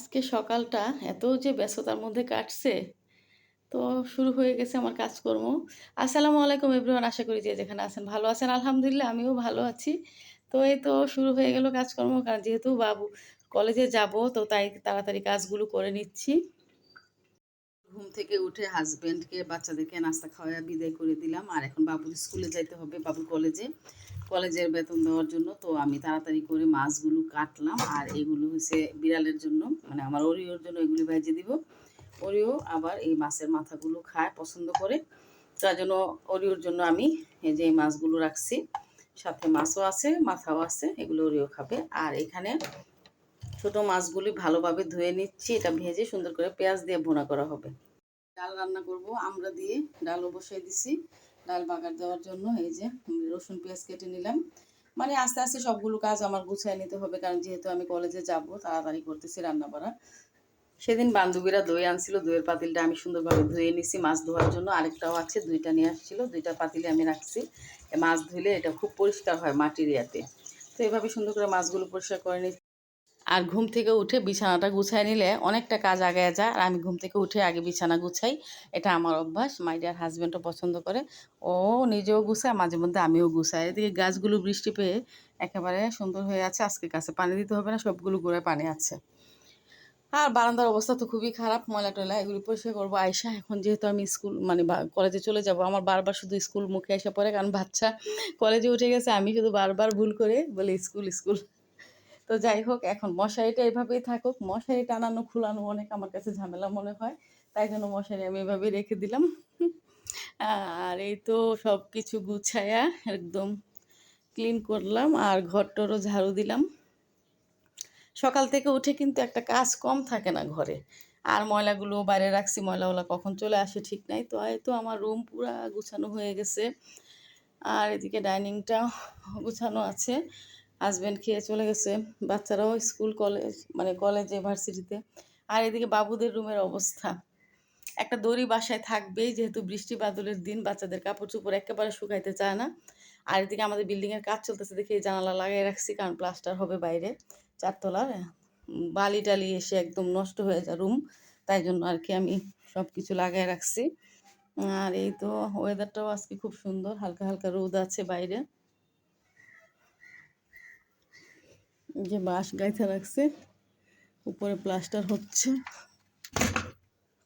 আজকে সকালটা এত যে ব্যস্ততার মধ্যে কাটছে, তো শুরু হয়ে গেছে আমার কাজকর্ম। আসসালামু আলাইকুম এভরিওয়ান, আশা করি যে যেখানে আছেন ভালো আছেন। আলহামদুলিল্লাহ, আমিও ভালো আছি। তো এই তো শুরু হয়ে গেল কাজকর্ম, কারণ যেহেতু বাবু কলেজে যাব, তো তাই তাড়াতাড়ি কাজগুলো করে নিচ্ছি। ঘুম থেকে উঠে হাজব্যান্ডকে বাচ্চাদেরকে নাস্তা খাওয়া বিদায় করে দিলাম। আর এখন বাবুর স্কুলে যাইতে হবে, বাবুর কলেজে। কলেজের বেতন দেওয়ার জন্য, তো আমি তাড়াতাড়ি করে মাছগুলো কাটলাম আর এগুলো হচ্ছে বিড়ালের জন্য মানে আমার ওরিওর জন্য এগুলি ভেজে দিব। ওরিও আবার এই মাছের মাথাগুলো খায় পছন্দ করে, তার জন্য ওরিওর জন্য আমি এই যে এই মাছগুলো রাখছি। সাথে মাছও আছে, মাথাও আছে, এগুলো ওরিও খাবে। আর এখানে ছোট মাছগুলি ভালোভাবে ধুয়ে নিচ্ছি, এটা ভেজে সুন্দর করে পেঁয়াজ দিয়ে ভোনা করা হবে। ডাল রান্না করব, আমরা দিয়ে ডালও বসাই দিছি। ডাল বাগার দেওয়ার জন্য, এই যে রসুন, পেঁয়াজ কেটে নিলাম। মানে আস্তে আস্তে সবগুলো কাজ আমার গুছিয়ে নিতে হবে, কারণ যেহেতু আমি কলেজে যাব, তাড়াতাড়ি করতেছি রান্না করা সেদিন বান্ধবীরা দই আনছিল, দইয়ের পাতিলটা আমি সুন্দরভাবে ধুয়ে নিছি। মাছ ধোয়ার জন্য আরেকটাও আছে, দুইটা নিয়ে আসছিল, দুইটা পাতিলে আমি রাখছি। মাছ ধুলে এটা খুব পরিষ্কার হয় মাটির ইয়াতে। তো এভাবে সুন্দর করে মাছগুলো পরিষ্কার করে নিচ্ছি আর ঘুম থেকে উঠে বিছানাটা গুছাই নিলে অনেকটা কাজ আগে যায়। আর আমি ঘুম থেকে উঠে আগে বিছানা গুছাই। এটা আমার অভ্যাস। মাই ডিয়ার হাজব্যান্ডও পছন্দ করে। ও নিজেও গুছায়, মাঝে মধ্যে আমিও গুছাই। এদিকে গাছগুলো বৃষ্টি পেয়ে একেবারে সুন্দর হয়ে আছে। আজকে কাছে পানি দিতে হবে না, সবগুলো গোড়ায় পানি আছে। আর বারান্দার অবস্থা তো খুবই খারাপ। ময়লা টয়লা এগুলি পরিষ্কার করব। আয়সা এখন যেহেতু আমি স্কুল মানে কলেজে চলে যাব, আমার বারবার শুধু স্কুল মুখে এসে পড়ে। কারণ বাচ্চা কলেজে উঠে গেছে, আমি শুধু বারবার ভুল করে বলি, স্কুল স্কুল। তো যাই হোক এখন মশারিটা এভাবেই থাকুক। মশারি টানানো, খুলানো অনেক আমার কাছে ঝামেলা মনে হয়। তাই জন্য মশারি আমি এভাবে রেখে দিলাম। আর এই তো সব কিছু গুছায়া একদম ক্লিন করলাম আর ঘরটরও ঝাড়ু দিলাম। সকাল থেকে উঠে কিন্তু একটা কাজ কম থাকে না ঘরে। আর ময়লাগুলো বাইরে রাখছি, ময়লাওয়ালা কখন চলে আসে ঠিক নাই। তো এই তো আমার রুম পুরা গুছানো হয়ে গেছে। আর এদিকে ডাইনিংটা গুছানো আছে। হাজব্যান্ড খেয়ে চলে গেছে। বাচ্চারাও স্কুল, কলেজ মানে কলেজে ইউনিভার্সিটিতে আর এদিকে বাবুদের রুমের অবস্থা। একটা দড়ি বাসায় থাকবেই, যেহেতু বৃষ্টি বাদলের দিন, বাচ্চাদের কাপড় চোপড় একেবারে শুকাইতে চায় না। আর এদিকে আমাদের বিল্ডিংয়ের কাজ চলতেছে দেখে এই জানালা লাগিয়ে রাখছি, কারণ প্লাস্টার হবে বাইরে, চারতলার। বালি টালি এসে একদম নষ্ট হয়ে যায় রুম তাই জন্য আর কি আমি সব কিছু লাগাই রাখছি। আর এই তো ওয়েদারটাও আজকে খুব সুন্দর, হালকা হালকা রোদ আছে বাইরে। যে বাঁশ গাইতে রাখছে, উপরে প্লাস্টার হচ্ছে।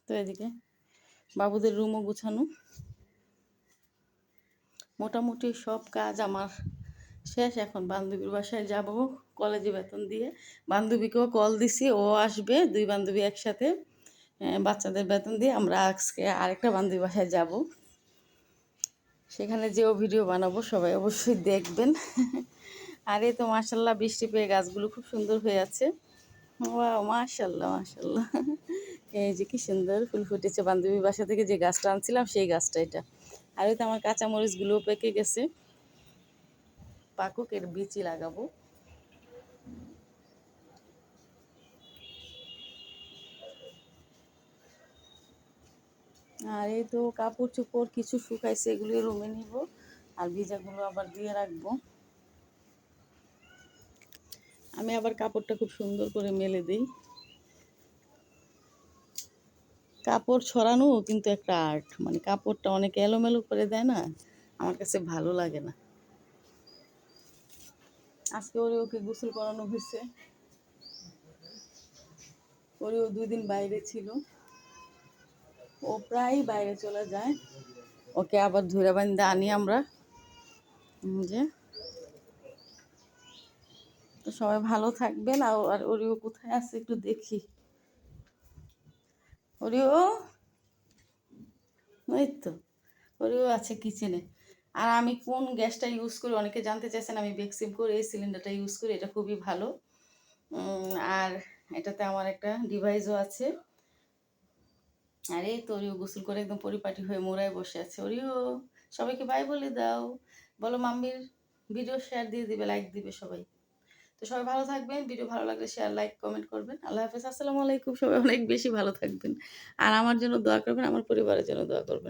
তো এদিকে বাবুদের রুমও গুছানো। মোটামুটি সব কাজ আমার শেষ, এখন বান্ধবীর বাসায় যাব কলেজে বেতন দিয়ে। বান্ধবীকেও কল দিছি, ও আসবে, দুই বান্ধবী একসাথে বাচ্চাদের বেতন দিয়ে আমরা আজকে আরেকটা বান্ধবী বাসায় যাব। সেখানে যেও ভিডিও বানাবো, সবাই অবশ্যই দেখবেন। আর তো মাসাল্লাহ বৃষ্টি পেয়ে গাছগুলো খুব সুন্দর হয়ে আছে। মাশাল্লাহ মাশাল্লাহ। এই যে কি সুন্দর ফুল ফুটেছে। বান্ধবী বাসা থেকে যে গাছটা আনছিলাম, সেই গাছটা এটা। আর তো আমার কাঁচামরিচগুলোও পেকে গেছে। পাকুক এর বিচি লাগাবো। আর এই তো কাপড় চোপড় কিছু শুকাইছে, এগুলো রুমে নিব। আর ভিজাগুলো আবার দিয়ে রাখব। আমি আবার কাপড়টা খুব সুন্দর করে মেলে দিই। কাপড় ছড়ানো কিন্তু একটা আর্ট মানে কাপড়টা অনেক এলোমেলো করে দেয় না, আমার কাছে ভালো লাগে না। আজকে ওরে ওকে গোসল করানো হয়েছে। ওরে ও দুই দিন বাইরে ছিল। ও প্রায় বাইরে চলে যায়। ওকে আবার ধরে বান্ধে আনি আমরা। যে তো সবাই ভালো থাকবেন। আর ওরিও কোথায় আছে একটু দেখি। ওরিও? ওই তো, ওরিও আছে কিচেনে। আর আমি কোন গ্যাসটা ইউজ করি, অনেকে জানতে চাইছেন আমি করে, এই সিলিন্ডারটা ইউজ করি, এটা খুবই ভালো। আর এটাতে আমার একটা ডিভাইসও আছে। আর এই তো ওরিও গোসল করে একদম পরিপাটি হয়ে মোড়ায় বসে আছে। ওরিও, সবাইকে বাই বলে দাও। বলো মাম্মির ভিডিও শেয়ার দিয়ে দিবে লাইক দিবে সবাই। তো সবাই ভালো থাকবেন, ভিডিও ভালো লাগলে শেয়ার লাইক কমেন্ট করবেন। আল্লাহ হাফেজ, আসসালামু আলাইকুম, সবাই অনেক বেশি ভালো থাকবেন। আর আমার জন্য দোয়া করবেন, আমার পরিবারের জন্য দোয়া করবেন।